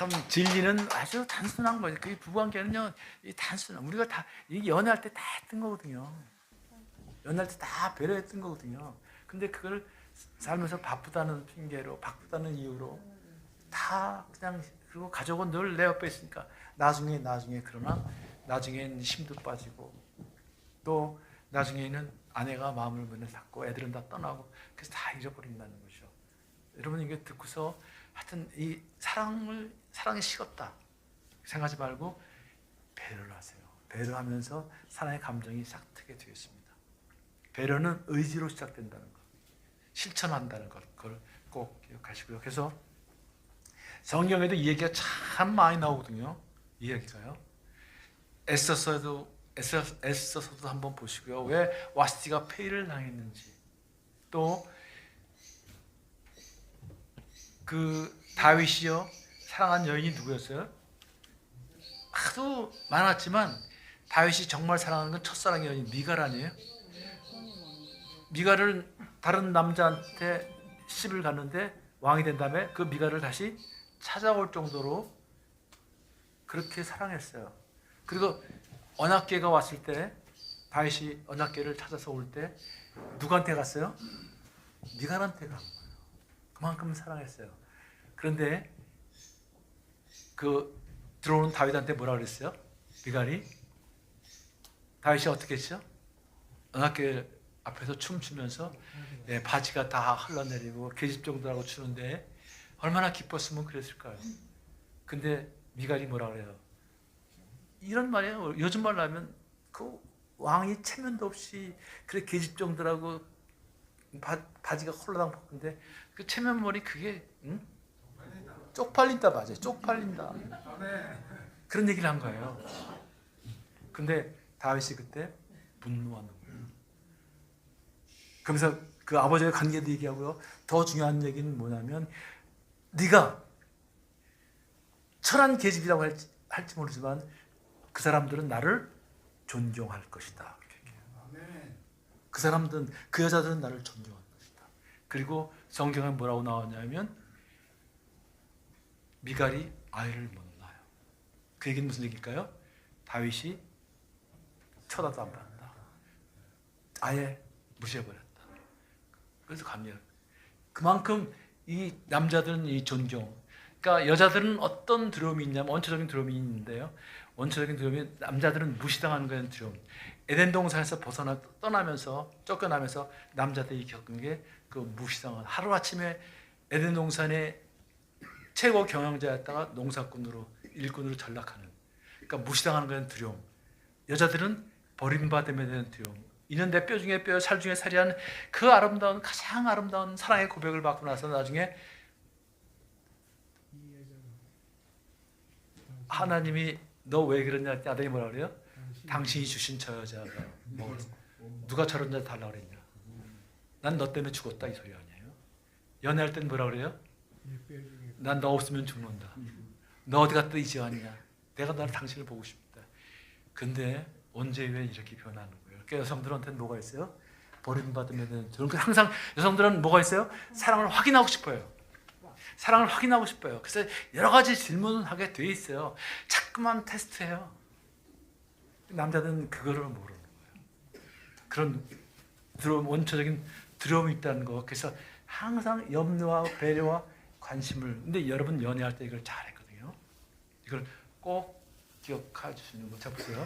참 진리는 아주 단순한 거죠. 그 부부관계는요, 이 단순한 우리가 다 이 연애할 때 다 했던 거거든요. 연애할 때 다 배려했던 거거든요. 근데 그걸 살면서 바쁘다는 핑계로, 바쁘다는 이유로 다 그냥 그리고 가족은 늘 내 옆에 있으니까 나중에 나중에 그러나 나중에는 힘도 빠지고 또 나중에는 아내가 마음을 문을 닫고 애들은 다 떠나고 그래서 다 잃어버린다는 거죠. 여러분 이게 듣고서 하여튼 이 사랑을 사랑이 식었다 생각하지 말고 배려를 하세요. 배려하면서 사랑의 감정이 싹 트게 되겠습니다. 배려는 의지로 시작된다는 것, 실천한다는 것, 그걸 꼭 기억하시고요. 그래서 성경에도 이 얘기가 참 많이 나오거든요. 이 얘기가요. 애써서도 애써, 애써서도 한번 보시고요. 왜 와스티가 폐위를 당했는지 또 그 다윗이요 사랑한 여인이 누구였어요? 하도 많았지만 다윗이 정말 사랑하는 건 첫사랑의 여인 미갈 아니에요? 미갈을 다른 남자한테 시집을 갔는데 왕이 된 다음에 그 미갈을 다시 찾아올 정도로 그렇게 사랑했어요. 그리고 언약계가 왔을 때 다윗이 언약계를 찾아서 올 때 누구한테 갔어요? 미갈한테 간 거예요. 그만큼 사랑했어요. 그런데 그 들어오는 다윗한테 뭐라 그랬어요? 미갈이 다윗이 어떻게 했죠? 언약계 앞에서 춤추면서 예, 바지가 다 흘러내리고 계집 정도라고 추는데 얼마나 기뻤으면 그랬을까요? 근데 미갈이 뭐라 그래요? 이런 말이에요. 요즘 말로 하면 그 왕이 체면도 없이 그래 계집 정도라고 바, 바지가 홀라당 벗는데 그 체면머리 그게 응? 쪽팔린다 맞아요. 쪽팔린다. 그런 얘기를 한 거예요. 근데 다윗이 그때 분노하는 거예요. 그러면서 그 아버지의 관계도 얘기하고요. 더 중요한 얘기는 뭐냐면 네가 천한 계집이라고 할지, 할지 모르지만 그 사람들은 나를 존경할 것이다. 그 사람들은 그 여자들은 나를 존경할 것이다. 그리고 성경에 뭐라고 나왔냐면 미갈이 아이를 못 낳아요. 그 얘기는 무슨 얘기일까요? 다윗이 쳐다도 안 봤다. 아예 무시해버렸다. 그래서 갑니다. 그만큼 이 남자들은 이 존경. 그러니까 여자들은 어떤 두려움이 있냐면 원초적인 두려움이 있는데요. 원초적인 두려움이 남자들은 무시당하는 거는 두려움. 에덴 동산에서 벗어나 떠나면서 쫓겨나면서 남자들이 겪은 게 그 무시당한 하루 아침에 에덴 동산의 최고 경영자였다가 농사꾼으로 일꾼으로 전락하는. 그러니까 무시당하는 거는 두려움. 여자들은 버림받음에 대한 두려움. 이는 내 뼈 중에 뼈, 살 중에 살이한 그 아름다운 가장 아름다운 사랑의 고백을 받고 나서 나중에 하나님이 너왜 했더니 아들이 뭐라 그래요? 당신이 주신 저 여자가 뭐 누가 저런 여자 달라 그랬냐? 난 너 때문에 죽었다 이 소리 아니에요? 연애할 땐 뭐라 그래요? 난 너 없으면 죽는다. 너 어디 갔다 이제 왔냐? 내가 나를 당신을 보고 싶다. 근데 언제 왜 이렇게 변하는 거예요? 그러니까 여성들한테는 뭐가 있어요? 대한 저는 항상 여성들은 뭐가 있어요? 사랑을 확인하고 싶어요. 사랑을 확인하고 싶어요. 그래서 여러 가지 질문을 하게 돼 있어요. 자꾸만 테스트해요. 남자들은 그거를 모르는 거예요. 그런 두려움, 원초적인 두려움이 있다는 거. 그래서 항상 염려와 배려와 관심을. 근데 여러분 연애할 때 이걸 잘했거든요. 이걸 꼭 기억해 주시는 거. 자 보세요.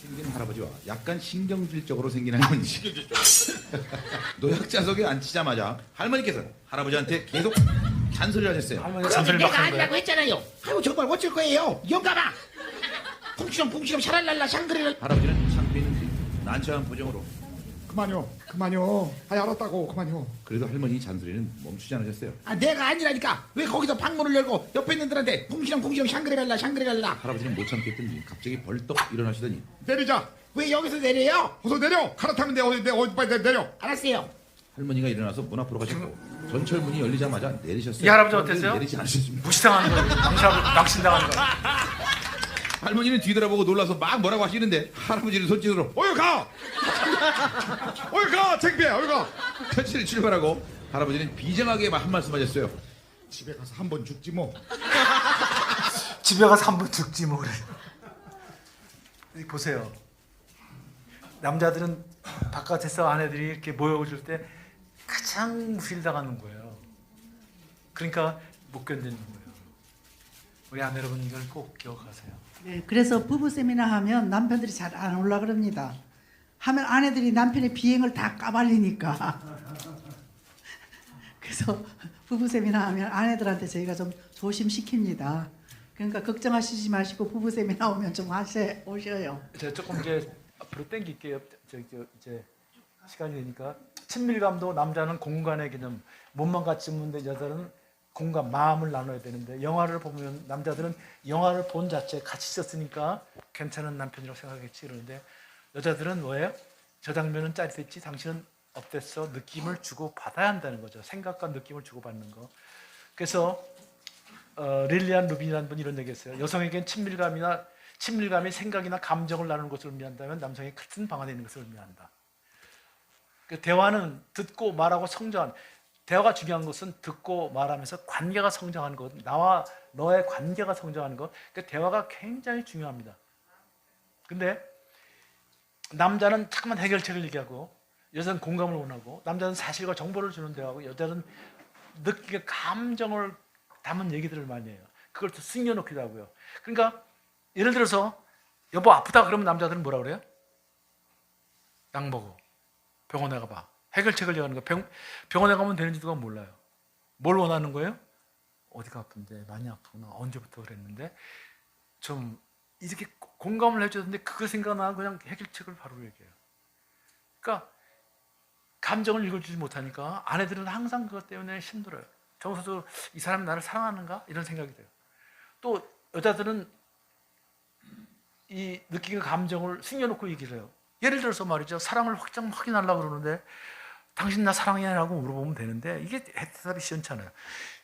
생긴 할아버지와 약간 신경질적으로 생긴 할머니. 노약자석에 앉히자마자 할머니께서 할아버지한테 계속 잔소리를 하셨어요. 할머니 그러면 잔소리 막 내가 하는. 아니라고 했잖아요. 아이고 정말 어쩔 거예요. 영감아. 풍시렁 풍시렁 샤랄랄라 샹그리를 할아버지는 있는지 난처한 표정으로 그만요, 그만요. 아이 알았다고 그만요. 그래도 할머니 잔소리는 멈추지 않으셨어요. 아 내가 아니라니까 왜 거기서 방문을 열고 옆에 있는 들한테 풍시렁 샹그리갈라 샹그리갈라 할아버지는 못 참겠더니 갑자기 벌떡 일어나시더니 내리자. 왜 여기서 내려요? 어서 내려. 갈아타면 돼. 어디 내 어디 빨리 내- 내려. 알았어요. 할머니가 일어나서 문 앞으로 가셨고 전철 문이 열리자마자 내리셨어요. 이 할아버지 어땠어요? 내리지 않으셨습니다. 무시당하는 거예요. 낭신- 낭신당하는 거예요. 할머니는 뒤돌아보고 놀라서 막 뭐라고 하시는데 할아버지는 손짓으로 어여 가. 어여 가. 창피해. 어여 가. 천천히 출발하고 할아버지는 비장하게 한 말씀 하셨어요. 집에 가서 한 번 죽지 뭐. 집에 가서 한 번 죽지 뭐 그래. 보세요. 남자들은 바깥에서 아내들이 이렇게 모여줄 때 가장 무실당하는 거예요. 그러니까 못 견디는 거예요. 우리 아내 여러분 이걸 꼭 기억하세요. 네, 그래서 부부 세미나 하면 남편들이 잘 안 올라 그럽니다. 하면 아내들이 남편의 비행을 다 까발리니까. 그래서 부부 세미나 하면 아내들한테 저희가 좀 조심시킵니다. 그러니까 걱정하시지 마시고 부부 세미나 오면 좀 하셔 오셔요. 제가 조금 이제 앞으로 땡길게요. 저, 저, 이제 시간이 되니까 친밀감도 남자는 공간의 개념, 몸만 같이 묻는데 여자는 공간, 마음을 나눠야 되는데 영화를 보면 남자들은 영화를 본 자체 같이 있었으니까 괜찮은 남편이라고 생각했지 그러는데 여자들은 뭐예요? 저 장면은 짜릿했지 당신은 어땠어? 느낌을 주고 받아야 한다는 거죠. 생각과 느낌을 주고 받는 거. 그래서 어, 릴리안 루빈이라는 분이 이런 얘기했어요. 여성에겐 친밀감이나 친밀감이 생각이나 감정을 나누는 것을 의미한다면 남성이 같은 방 안에 있는 것을 의미한다. 그 대화는 듣고 말하고 성장한 대화가 중요한 것은 듣고 말하면서 관계가 성장하는 것, 나와 너의 관계가 성장하는 것. 그 대화가 굉장히 중요합니다. 근데 남자는 자꾸만 해결책을 얘기하고 여자는 공감을 원하고 남자는 사실과 정보를 주는 대화고 여자는 느끼게 감정을 담은 얘기들을 많이 해요. 그걸 또 숨겨놓기도 하고요. 그러니까 예를 들어서 여보 아프다 그러면 남자들은 뭐라 그래요? 약 먹어. 병원에 가봐. 해결책을 얘기하는 거. 병, 병원에 가면 되는지도 몰라요. 뭘 원하는 거예요? 어디가 아픈데 많이 아프구나. 언제부터 그랬는데 좀 이렇게 고- 공감을 해주는데 그거 생각나면 그냥 해결책을 바로 얘기해요. 그러니까 감정을 읽어주지 못하니까 아내들은 항상 그것 때문에 힘들어요. 정서도 이 사람이 나를 사랑하는가 이런 생각이 돼요. 또 여자들은 이 느끼는 감정을 숨겨놓고 얘기를 해요. 예를 들어서 말이죠. 사랑을 확장 확인하려고 그러는데 당신 나 사랑해라고 물어보면 되는데 이게 대답이 시원찮아요.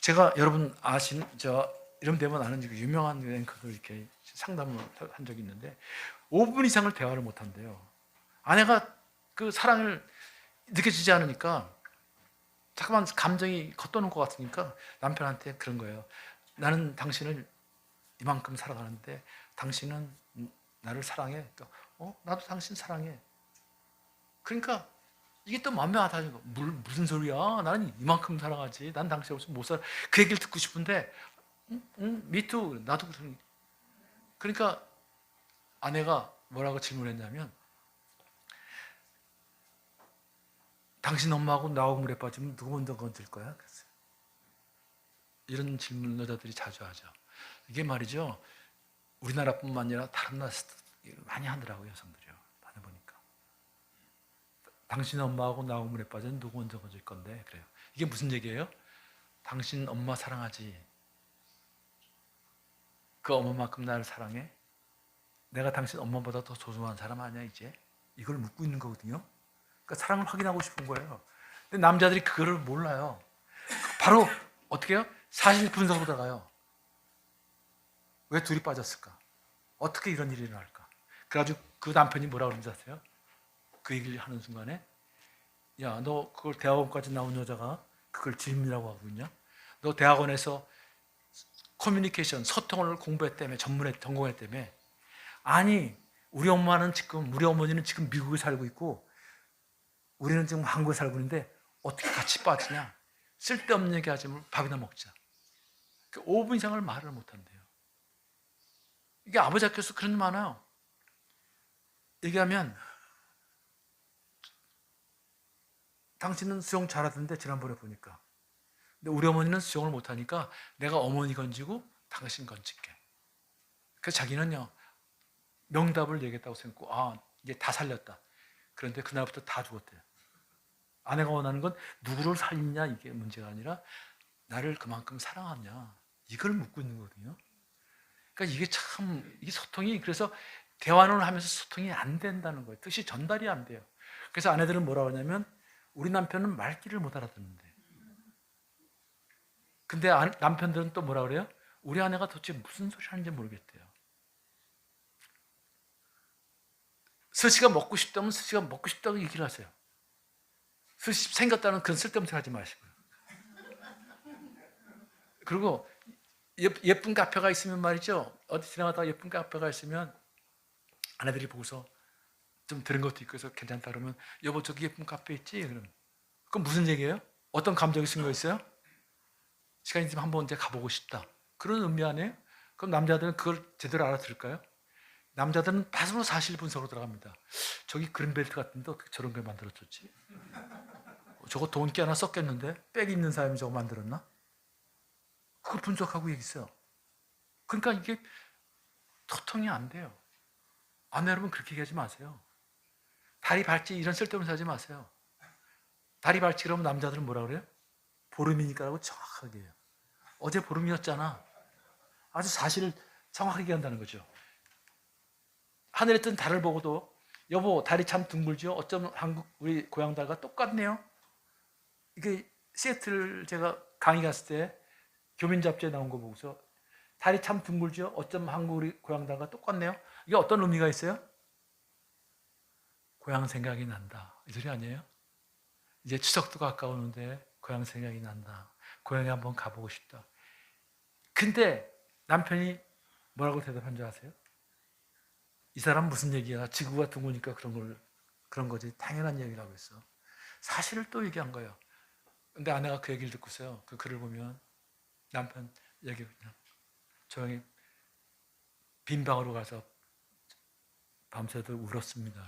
제가 여러분 아신 저 이름 되면 아는 그 유명한 앵커들 이렇게 상담을 한 적이 있는데 5분 이상을 대화를 못 한대요. 아내가 그 사랑을 느껴지지 않으니까 잠깐만 감정이 겉도는 것 같으니까 남편한테 그런 거예요. 나는 당신을 이만큼 사랑하는데 당신은 나를 사랑해. 그러니까, 어, 나도 당신 사랑해. 그러니까 이게 또 만명하다는 거. 물, 무슨 소리야? 나는 이만큼 사랑하지. 난 당신 없으면 못 살아. 그 얘기를 듣고 싶은데, 응, 응, 미투. 나도 그런. 그러니까 아내가 뭐라고 질문했냐면, 당신 엄마하고 나하고 물에 빠지면 누구 먼저 건질 거야? 그랬어요. 이런 질문 여자들이 자주 하죠. 이게 말이죠. 우리나라뿐만 아니라 다른 나라에서도 많이 하더라고요, 보니까. 당신 엄마하고 나하고 물에 빠지면 누구 먼저 건질 건데 그래요. 이게 무슨 얘기예요? 당신 엄마 사랑하지. 그 엄마만큼 나를 사랑해? 내가 당신 엄마보다 더 소중한 사람 아니야 이제? 이걸 묻고 있는 거거든요. 그러니까 사랑을 확인하고 싶은 거예요. 근데 남자들이 그거를 몰라요. 바로 어떻게 해요? 사실 분석으로 들어가요. 왜 둘이 빠졌을까? 어떻게 이런 일이 일어날까? 그래가지고 그 남편이 뭐라 그러는지 아세요? 그 얘기를 하는 순간에 야 너 그걸 대학원까지 나온 여자가 그걸 질문이라고 하고 있냐? 너 대학원에서 커뮤니케이션 소통을 공부했다며 전문에 전공했다며 아니 우리 엄마는 지금 우리 어머니는 지금 미국에 살고 있고 우리는 지금 한국에 살고 있는데 어떻게 같이 빠지냐? 쓸데없는 얘기 하지 말고 밥이나 먹자. 그 5분 이상을 말을 못 한대요. 이게 아버지 학교에서 그런 일 많아요. 얘기하면 당신은 수영 잘하던데 지난번에 보니까. 근데 우리 어머니는 수영을 못하니까 내가 어머니 건지고 당신 건질게. 그래서 자기는요 명답을 얘기했다고 생각하고 아 이제 다 살렸다. 그런데 그날부터 다 죽었대요. 아내가 원하는 건 누구를 살리냐 이게 문제가 아니라 나를 그만큼 사랑하냐 이걸 묻고 있는 거거든요. 그러니까 이게 참 이게 소통이 그래서 대화를 하면서 소통이 안 된다는 거예요. 뜻이 전달이 안 돼요. 그래서 아내들은 뭐라고 하냐면 우리 남편은 말귀를 못 알아듣는데. 근데 아- 남편들은 또 뭐라 그래요? 우리 아내가 도대체 무슨 소리 하는지 모르겠대요. 스시가 먹고 싶다면 스시가 먹고 싶다고 얘기를 하세요. 스시 생겼다는 그런 쓸데없는 소리 하지 마시고요. 그리고 예- 예쁜 카페가 있으면 말이죠. 어디 지나가다가 예쁜 카페가 있으면 아내들이 보고서 좀 들은 것도 있고 해서 괜찮다 그러면 여보 저기 예쁜 카페 있지? 그럼 그건 무슨 얘기예요? 어떤 감정이 쓴 거 있어요? 시간이 있으면 한번 이제 가보고 싶다. 그런 의미 아니에요? 그럼 남자들은 그걸 제대로 알아들을까요? 남자들은 바로 사실 분석으로 들어갑니다. 저기 그린벨트 같은데 어떻게 저런 걸 만들어줬지? 저거 돈끼 하나 썼겠는데? 백 있는 사람이 저거 만들었나? 그걸 분석하고 얘기했어요. 그러니까 이게 소통이 안 돼요. 아내 여러분 그렇게 얘기하지 마세요. 다리 발찌 이런 쓸데없는 하지 마세요. 다리 발찌 그러면 남자들은 뭐라 그래요? 보름이니까라고 정확하게 해요. 어제 보름이었잖아. 아주 사실을 정확하게 얘기한다는 거죠. 하늘에 뜬 달을 보고도 여보 달이 참 둥글죠. 어쩜 한국 우리 고향 달과 똑같네요. 이게 시애틀 제가 강의 갔을 때 교민 잡지에 나온 거 보고서 달이 참 둥글죠. 어쩜 한국 우리 고향 달과 똑같네요. 이게 어떤 의미가 있어요? 고향 생각이 난다. 이 소리 아니에요? 이제 추석도 가까우는데 고향 생각이 난다. 고향에 한번 가보고 싶다. 근데 남편이 뭐라고 대답한 줄 아세요? 이 사람 무슨 얘기야? 지구가 둥그니까 그런 걸 그런 거지. 당연한 얘기라고 했어. 사실을 또 얘기한 거예요. 근데 아내가 그 얘기를 듣고서요. 그 글을 보면 남편 얘기 그냥 조용히 빈 방으로 가서 밤새도 울었습니다.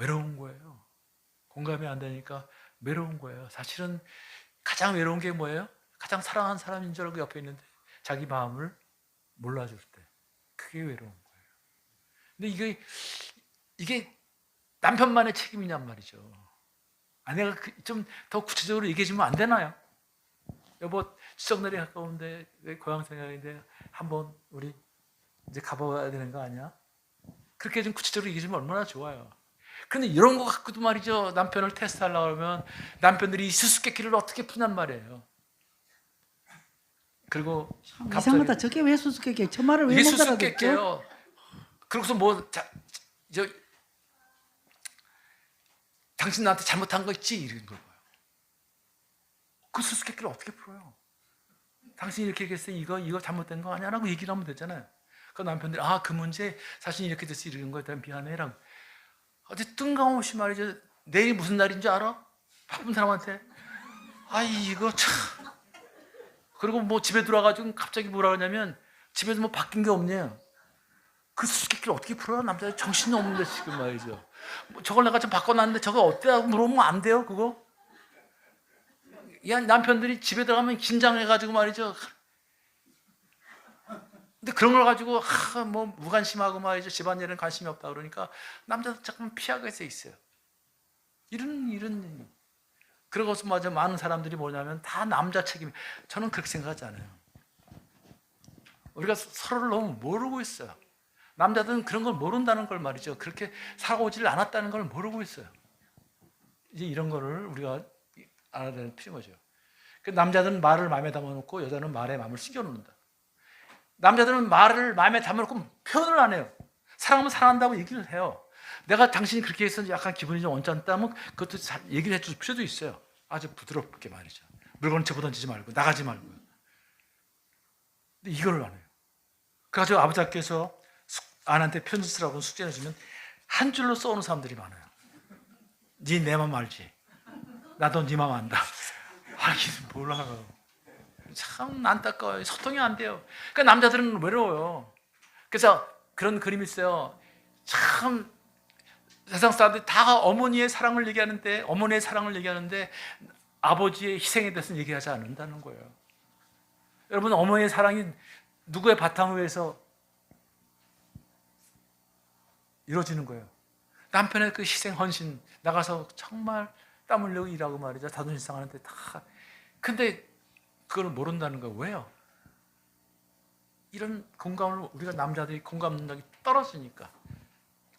외로운 거예요. 공감이 안 되니까 외로운 거예요. 사실은 가장 외로운 게 뭐예요? 가장 사랑하는 사람인 줄 알고 옆에 있는데 자기 마음을 몰라줄 때 그게 외로운 거예요. 근데 이게 이게 남편만의 책임이냔 말이죠. 아내가 좀 더 구체적으로 얘기해 주면 안 되나요? 여보 추석날이 가까운데 내 고향 생각인데 한번 우리 이제 가봐야 되는 거 아니야? 그렇게 좀 구체적으로 얘기해 주면 얼마나 좋아요. 근데 이런 거 갖고도 말이죠. 남편을 테스트하려고 그러면 남편들이 이 수수께끼를 어떻게 푸냔 말이에요. 그리고 이상하다. 저게 왜 수수께끼? 저 말을 이게 왜못 알아듣죠? 그러고서 뭐 자, 저 당신 나한테 잘못한 거 있지 이런 걸 봐요. 그 수수께끼를 어떻게 풀어요? 당신이 이렇게 얘기했어요. 이거 이거 잘못된 거 아니야 라고 얘기를 하면 되잖아요. 그 남편들이 아 그 문제 사실 이렇게 돼서 이런 거에 대한 미안해 라고. 어제 뜬금없이 말이죠. 내일 무슨 날인 줄 알아? 바쁜 사람한테 아이 이거 참. 그리고 뭐 집에 들어와가지고 갑자기 뭐라 그러냐면 집에서 뭐 바뀐 게 없냐. 그 수수께끼를 어떻게 풀어요? 남자 정신이 없는데 지금 말이죠. 뭐 저걸 내가 좀 바꿔놨는데 저거 어때라고 물어보면 안 돼요 그거? 이 남편들이 집에 들어가면 긴장해가지고 말이죠. 근데 그런 걸 가지고 하, 뭐 무관심하고 말이죠. 집안일은 관심이 없다 그러니까 남자도 조금 피하게 돼 있어요. 이런 이런 그러고서 맞아 많은 사람들이 뭐냐면 다 남자 책임. 저는 그렇게 생각하지 않아요. 우리가 서로를 너무 모르고 있어요. 남자들은 그런 걸 모른다는 걸 말이죠. 그렇게 살아오지를 않았다는 걸 모르고 있어요. 이제 이런 거를 우리가 알아야 되는 필요한 거죠. 그 남자들은 말을 마음에 담아놓고 여자는 말에 마음을 숨겨놓는다. 남자들은 말을 마음에 담아놓고 표현을 안 해요. 사랑하면 사랑한다고 얘기를 해요. 내가 당신이 그렇게 해서 약간 기분이 좀 언짢다면 그것도 잘 얘기를 해줄 필요도 있어요. 아주 부드럽게 말이죠. 물건 채고 던지지 말고 나가지 말고요. 근데 이걸 안 해요. 그래가지고 아버지께서 아내한테 편지 쓰라고 숙제 내주면 한 줄로 써오는 사람들이 많아요. 네내맘 알지? 나도 네맘 안다. 알기는 몰라요. 참 안타까워요. 소통이 안 돼요. 그러니까 남자들은 외로워요. 그래서 그런 그림이 있어요. 참 세상 사람들이 다 어머니의 사랑을 얘기하는데 어머니의 사랑을 얘기하는데 아버지의 희생에 대해서는 얘기하지 않는다는 거예요. 여러분 어머니의 사랑이 누구의 바탕 위에서 이루어지는 거예요. 남편의 그 희생 헌신 나가서 정말 땀 흘리고 일하고 말이죠. 자존심 상하는데 다 근데 그걸 모른다는 거예요. 왜요? 이런 공감을 우리가 남자들이 공감 능력이 떨어지니까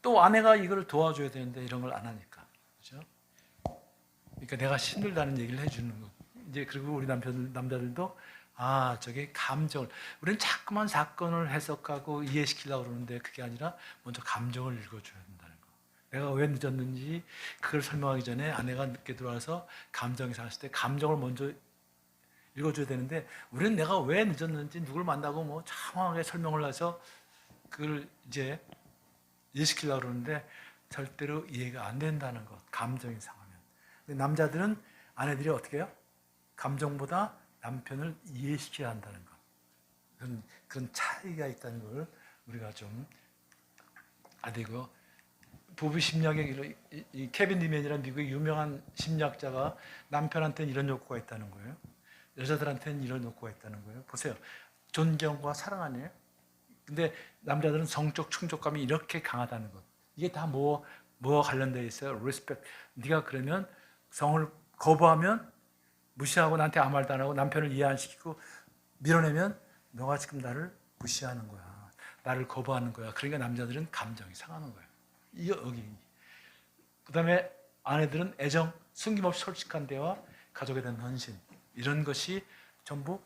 또 아내가 이걸 도와줘야 되는데 이런 걸 안 하니까 그렇죠? 그러니까 내가 힘들다는 얘기를 해주는 거. 이제 그리고 우리 남편 남자들도 아 저게 감정을 우리는 자꾸만 사건을 해석하고 이해시키려고 그러는데 그게 아니라 먼저 감정을 읽어줘야 된다는 거. 내가 왜 늦었는지 그걸 설명하기 전에 아내가 늦게 들어와서 감정이 상했을 때 감정을 먼저 읽어줘야 되는데 우리는 내가 왜 늦었는지 누굴 만나고 뭐 장황하게 설명을 해서 그걸 이제 이해시키려고 그러는데 절대로 이해가 안 된다는 것. 감정이 상하면. 남자들은 아내들이 어떻게 해요? 감정보다 남편을 이해시켜야 한다는 것. 그런, 그런 차이가 있다는 걸 우리가 좀 아되고 부부 심리학의 이, 이 케빈 리맨이라는 미국의 유명한 심리학자가 남편한테는 이런 욕구가 있다는 거예요. 여자들한테는 이런 욕구가 있다는 거예요. 보세요. 존경과 사랑 아니에요? 근데 남자들은 성적 충족감이 이렇게 강하다는 것. 이게 다 뭐, 뭐 관련되어 있어요? 리스펙. 네가 그러면 성을 거부하면 무시하고 나한테 아무 말도 안 하고 남편을 이해 안 시키고 밀어내면 너가 지금 나를 무시하는 거야. 나를 거부하는 거야. 그러니까 남자들은 감정이 상하는 거예요. 이게 여기. 그 다음에 아내들은 애정, 숨김없이 솔직한 대화, 가족에 대한 헌신 이런 것이 전부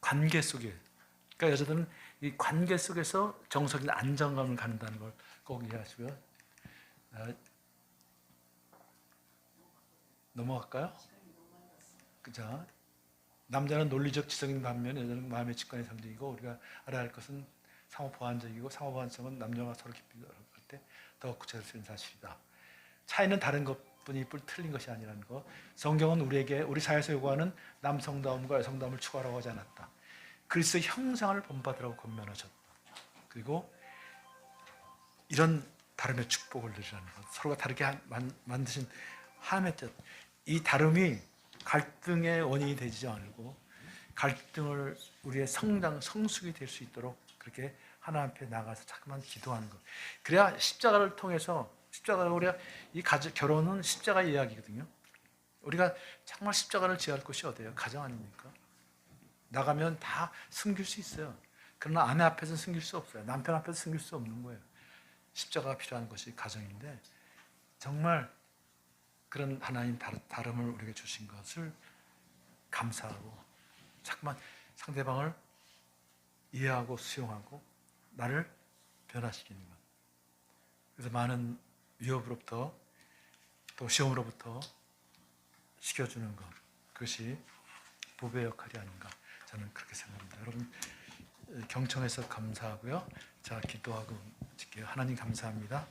관계 속에. 그러니까 여자들은 이 관계 속에서 정서적인 안정감을 갖는다는 걸 꼭 이해하시고요. 아, 넘어갈까요? 그죠? 남자는 논리적 지성인 반면 여자는 마음의 직관의 상징이고 우리가 알아야 할 것은 상호 보완적이고 상호 보완성은 남녀가 서로 깊이 할때더 구체적인 사실이다. 차이는 다른 것 뿐이 뿐 틀린 것이 아니라는 거. 성경은 우리에게 우리 사회에서 요구하는 남성다움과 여성다움을 추구하라고 하지 않았다. 그리스도의 형상을 본받으라고 권면하셨다. 그리고 이런 다름의 축복을 누리라는 것. 서로가 다르게 한- 만, 만드신 하나님의 뜻. 이 다름이 갈등의 원인이 되지 않고 갈등을 우리의 성장, 성숙이 될 수 있도록 그렇게 하나님 앞에 나가서 자꾸만 기도하는 것. 그래야 십자가를 통해서 십자가를 우리가 이 가족 결혼은 십자가 이야기거든요. 우리가 정말 십자가를 지할 곳이 어디예요? 가정 아닙니까? 나가면 다 숨길 수 있어요. 그러나 아내 앞에서 숨길 수 없어요. 남편 앞에서 숨길 수 없는 거예요. 십자가가 필요한 것이 가정인데 정말 그런 하나님 다름- 다름을 우리에게 주신 것을 감사하고 자꾸만 상대방을 이해하고 수용하고 나를 변화시키는 것. 그래서 많은 위협으로부터 또 시험으로부터 시켜주는 것. 그것이 부부의 역할이 아닌가 저는 그렇게 생각합니다. 여러분 경청해서 감사하고요. 자 기도하고 하나님 감사합니다.